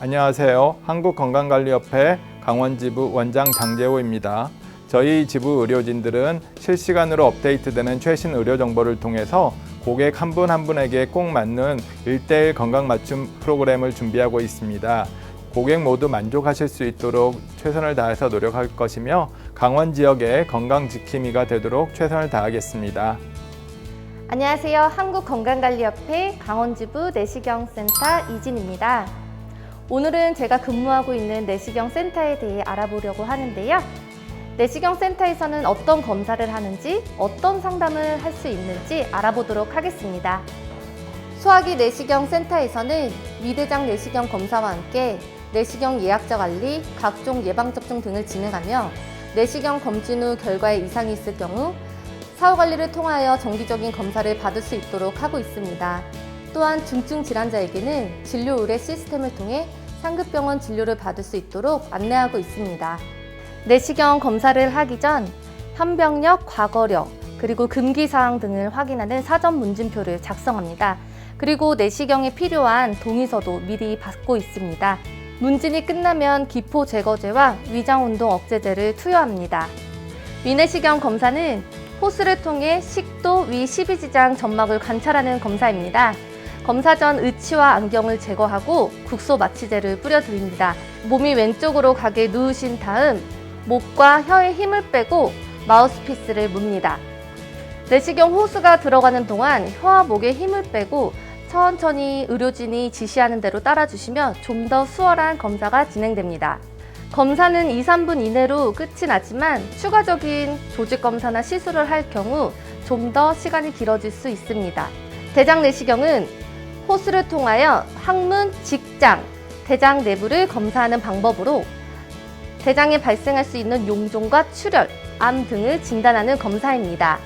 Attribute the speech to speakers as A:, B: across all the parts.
A: 안녕하세요. 한국건강관리협회 강원지부 원장 장재호입니다. 저희 지부 의료진들은 실시간으로 업데이트되는 최신 의료 정보를 통해서 고객 한분한 분에게 꼭 맞는 일대일 건강 맞춤 프로그램을 준비하고 있습니다. 고객 모두 만족하실 수 있도록 최선을 다해서 노력할 것이며 강원 지역의 건강 지킴이가 되도록 최선을 다하겠습니다.
B: 안녕하세요. 한국건강관리협회 강원지부 내시경센터 이진입니다. 오늘은 제가 근무하고 있는 내시경 센터에 대해 알아보려고 하는데요. 내시경 센터에서는 어떤 검사를 하는지, 어떤 상담을 할 수 있는지 알아보도록 하겠습니다. 소화기 내시경 센터에서는 위대장 내시경 검사와 함께 내시경 예약자 관리, 각종 예방접종 등을 진행하며 내시경 검진 후 결과에 이상이 있을 경우 사후 관리를 통하여 정기적인 검사를 받을 수 있도록 하고 있습니다. 또한 중증 질환자에게는 진료 의뢰 시스템을 통해 상급병원 진료를 받을 수 있도록 안내하고 있습니다. 내시경 검사를 하기 전 현병력, 과거력, 그리고 금기 사항 등을 확인하는 사전 문진표를 작성합니다. 그리고 내시경에 필요한 동의서도 미리 받고 있습니다. 문진이 끝나면 기포 제거제와 위장 운동 억제제를 투여합니다. 위내시경 검사는 호스를 통해 식도 위 12지장 점막을 관찰하는 검사입니다. 검사 전 의치와 안경을 제거하고 국소 마취제를 뿌려드립니다. 몸이 왼쪽으로 가게 누우신 다음 목과 혀에 힘을 빼고 마우스피스를 뭅니다. 내시경 호스가 들어가는 동안 혀와 목에 힘을 빼고 천천히 의료진이 지시하는 대로 따라주시면 좀 더 수월한 검사가 진행됩니다. 검사는 2, 3분 이내로 끝이 나지만 추가적인 조직 검사나 시술을 할 경우 좀 더 시간이 길어질 수 있습니다. 대장 내시경은 호스를 통하여 항문, 직장, 대장 내부를 검사하는 방법으로 대장에 발생할 수 있는 용종과 출혈, 암 등을 진단하는 검사입니다.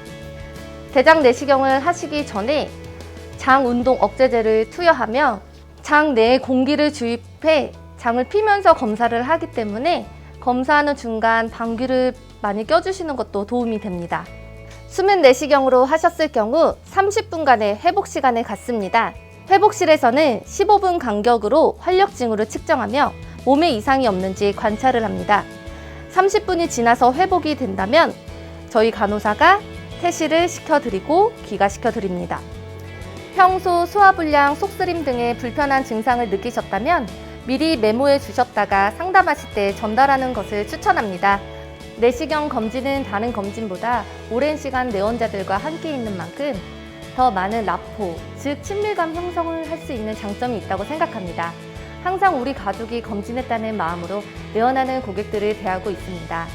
B: 대장 내시경을 하시기 전에 장 운동 억제제를 투여하며 장 내에 공기를 주입해 장을 피면서 검사를 하기 때문에 검사하는 중간 방귀를 많이 껴주시는 것도 도움이 됩니다. 수면 내시경으로 하셨을 경우 30분간의 회복 시간을 갖습니다. 회복실에서는 15분 간격으로 활력 징후를 측정하며 몸에 이상이 없는지 관찰을 합니다. 30분이 지나서 회복이 된다면 저희 간호사가 퇴실을 시켜드리고 귀가시켜드립니다. 평소 소화불량, 속쓰림 등의 불편한 증상을 느끼셨다면 미리 메모해 주셨다가 상담하실 때 전달하는 것을 추천합니다. 내시경 검진은 다른 검진보다 오랜 시간 내원자들과 함께 있는 만큼 더 많은 라포, 즉 친밀감 형성을 할 수 있는 장점이 있다고 생각합니다. 항상 우리 가족이 검진했다는 마음으로 내원하는 고객들을 대하고 있습니다.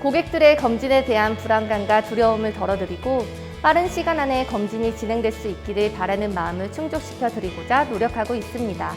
B: 고객들의 검진에 대한 불안감과 두려움을 덜어드리고 빠른 시간 안에 검진이 진행될 수 있기를 바라는 마음을 충족시켜 드리고자 노력하고 있습니다.